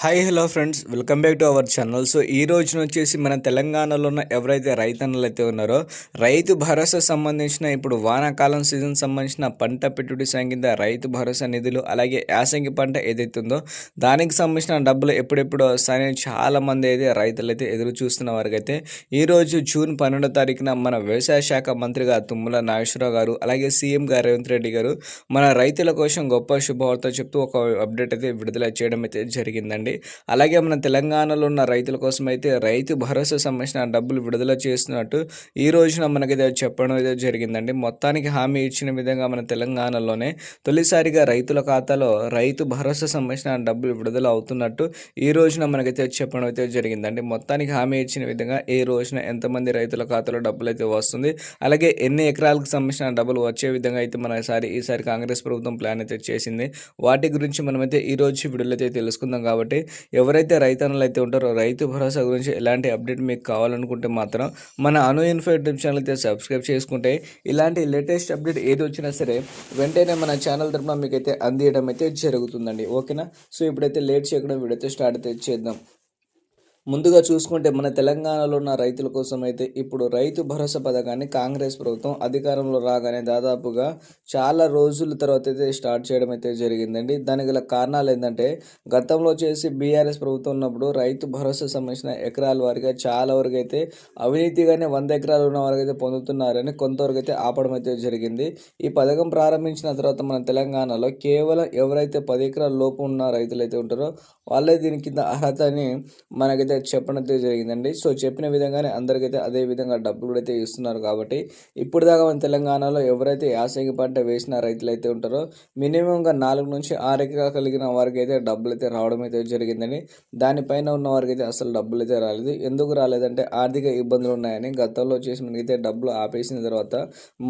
Hi hello friends welcome back to our channel so ఈ రోజున వచ్చేసి మన తెలంగాణలో ఉన్న ఎవరైతే రైతన్నలు అయితే ఉన్నారో రైతు భరోసా సంబంధించిన ఇప్పుడు వానాకాలం సీజన్ సంబంధించిన పంట పెట్టుబడి సంగీత రైతు భరోసా నిధులు అలాగే యాసంగి పంట ఏదైతే ఉందో దానికి సంబంధించిన డబ్బులు ఎప్పుడెప్పుడు వస్తాయని చాలా మంది అయితే రైతులు అయితే ఎదురు చూస్తున్న వారికైతే ఈరోజు ఈ రోజు జూన్ పన్నెండో తారీఖున మన వ్యవసాయ శాఖ మంత్రిగా తుమ్మల నాగేశ్వరరావు గారు అలాగే సీఎం గారు రేవంత్ రెడ్డి గారు మన రైతుల కోసం గొప్ప శుభవార్త చెప్తూ ఒక అప్డేట్ అయితే విడుదల చేయడం అయితే జరిగిందండి. అలాగే మన తెలంగాణలో ఉన్న రైతుల కోసం అయితే రైతు భరోసా సంబంధించిన డబ్బులు విడుదల చేస్తున్నట్టు ఈ రోజున మనకైతే చెప్పడం అయితే జరిగిందండి. మొత్తానికి హామీ ఇచ్చిన విధంగా మన తెలంగాణలోనే తొలిసారిగా రైతుల ఖాతాలో రైతు భరోసా సంబంధించిన డబ్బులు విడుదల అవుతున్నట్టు ఈ రోజున మనకైతే చెప్పడం అయితే జరిగిందండి. మొత్తానికి హామీ ఇచ్చిన విధంగా ఈ రోజున ఎంతమంది రైతుల ఖాతాలో డబ్బులు అయితే వస్తుంది అలాగే ఎన్ని ఎకరాలకు సంబంధించిన డబ్బులు వచ్చే విధంగా అయితే మన ఈసారి ఈసారి కాంగ్రెస్ ప్రభుత్వం ప్లాన్ అయితే చేసింది. వాటి గురించి మనమైతే ఈ రోజు వీడియోలో అయితే తెలుసుకుందాం కాబట్టి ఎవరైతే రైతన్నలు అయితే ఉంటారో రైతు భరోసా గురించి ఎలాంటి అప్డేట్ మీకు కావాలనుకుంటే మాత్రం మన అను ఇన్ఫో యూట్యూబ్ ఛానల్ అయితే సబ్స్క్రైబ్ చేసుకుంటే ఇలాంటి లేటెస్ట్ అప్డేట్ ఏది వచ్చినా సరే వెంటనే మన ఛానల్ తరఫున మీకైతే అందియడం అయితే జరుగుతుందండి. ఓకేనా? సో ఇప్పుడైతే లేట్ చేయకుండా వీడియో అయితే స్టార్ట్ అయితే చేద్దాం. ముందుగా చూసుకుంటే మన తెలంగాణలో ఉన్న రైతుల కోసం అయితే ఇప్పుడు రైతు భరోసా పథకాన్ని కాంగ్రెస్ ప్రభుత్వం అధికారంలో రాగానే దాదాపుగా చాలా రోజుల తర్వాత అయితే స్టార్ట్ చేయడం అయితే జరిగిందండి. దానికి గల కారణాలు ఏంటంటే గతంలో చేసి బీఆర్ఎస్ ప్రభుత్వం ఉన్నప్పుడు రైతు భరోసా సంబంధించిన ఎకరాల వారిగా చాలా వరకు అయితే అవినీతిగానే వంద ఎకరాలు ఉన్న వారికి అయితే పొందుతున్నారని కొంతవరకు అయితే ఆపడం అయితే జరిగింది. ఈ పథకం ప్రారంభించిన తర్వాత మన తెలంగాణలో కేవలం ఎవరైతే పది ఎకరాల లోపు ఉన్న రైతులు అయితే ఉంటారో వాళ్ళే దీని కింద అర్హతని మనకైతే అయితే చెప్పడం అయితే జరిగిందండి. సో చెప్పిన విధంగానే అందరికైతే అదే విధంగా డబ్బులు కూడా అయితే ఇస్తున్నారు కాబట్టి ఇప్పుడు దాకా మన తెలంగాణలో ఎవరైతే యాసంగి పంట వేసిన రైతులు అయితే ఉంటారో మినిమంగా నాలుగు నుంచి ఆరు ఎకరాలు కలిగిన వారికి అయితే డబ్బులు అయితే రావడం అయితే జరిగిందని దానిపైన ఉన్న వారికి అయితే అసలు డబ్బులు అయితే రాలేదు. ఎందుకు రాలేదంటే ఆర్థిక ఇబ్బందులు ఉన్నాయని గతంలో వచ్చేసి మనకైతే డబ్బులు ఆపేసిన తర్వాత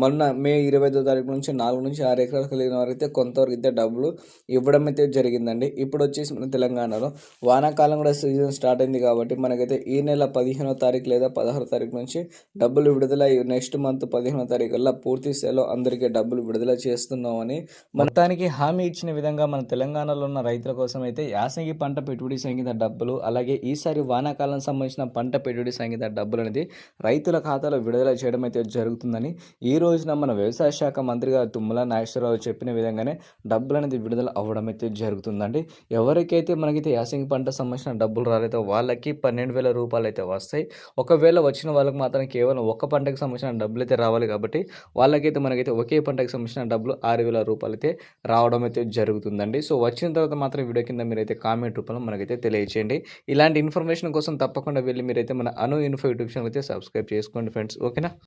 మొన్న మే ఇరవై ఐదో తారీఖు నుంచి నాలుగు నుంచి ఆరు ఎకరాలు కలిగిన వారికి అయితే కొంతవరకు అయితే డబ్బులు ఇవ్వడం అయితే జరిగిందండి. ఇప్పుడు వచ్చేసి మన తెలంగాణలో వానాకాలం కూడా సీజన్ స్టార్ట్ అయింది కాబట్టి మనకైతే ఈ నెల పదిహేనో తారీఖు లేదా పదహారో తారీఖు నుంచి డబ్బులు విడుదల నెక్స్ట్ మంత్ పదిహేనో తారీఖు వల్ల పూర్తి స్థాయిలో అందరికీ డబ్బులు విడుదల చేస్తున్నామని మొత్తానికి హామీ ఇచ్చిన విధంగా మన తెలంగాణలో ఉన్న రైతుల కోసం అయితే యాసంగి పంట పెట్టుబడి సంగీత డబ్బులు అలాగే ఈసారి వానాకాలం సంబంధించిన పంట పెట్టుబడి సంగీత డబ్బులు అనేది రైతుల ఖాతాలో విడుదల చేయడం అయితే జరుగుతుందని ఈ రోజున మన వ్యవసాయ శాఖ మంత్రిగా తుమ్మల నాగేశ్వరరావు చెప్పిన విధంగానే డబ్బులు అనేది విడుదల అవ్వడం అయితే జరుగుతుందండి. ఎవరికైతే మనకైతే యాసంగి పంట సంబంధించిన డబ్బులు రాలేదో వాళ్ళకి పన్నెండు వేల రూపాయలు అయితే వస్తాయి. ఒకవేళ వచ్చిన వాళ్ళకి మాత్రం కేవలం ఒక పంటకు సంబంధించిన డబ్బులు అయితే రావాలి కాబట్టి వాళ్ళకైతే మనకైతే ఒకే పంటకు సంబంధించిన డబ్బులు ఆరు వేల రూపాయలు అయితే రావడం అయితే జరుగుతుందండి. సో వచ్చిన తర్వాత మాత్రం వీడియో కింద మీరైతే కామెంట్ రూపంలో మనకైతే తెలియచేయండి. ఇలాంటి ఇన్ఫర్మేషన్ కోసం తప్పకుండా వెళ్ళి మీరైతే మన అను ఇన్ఫో యూట్యూబ్ ఛానల్ అయితే సబ్స్క్రైబ్ చేసుకోండి ఫ్రెండ్స్. ఓకేనా?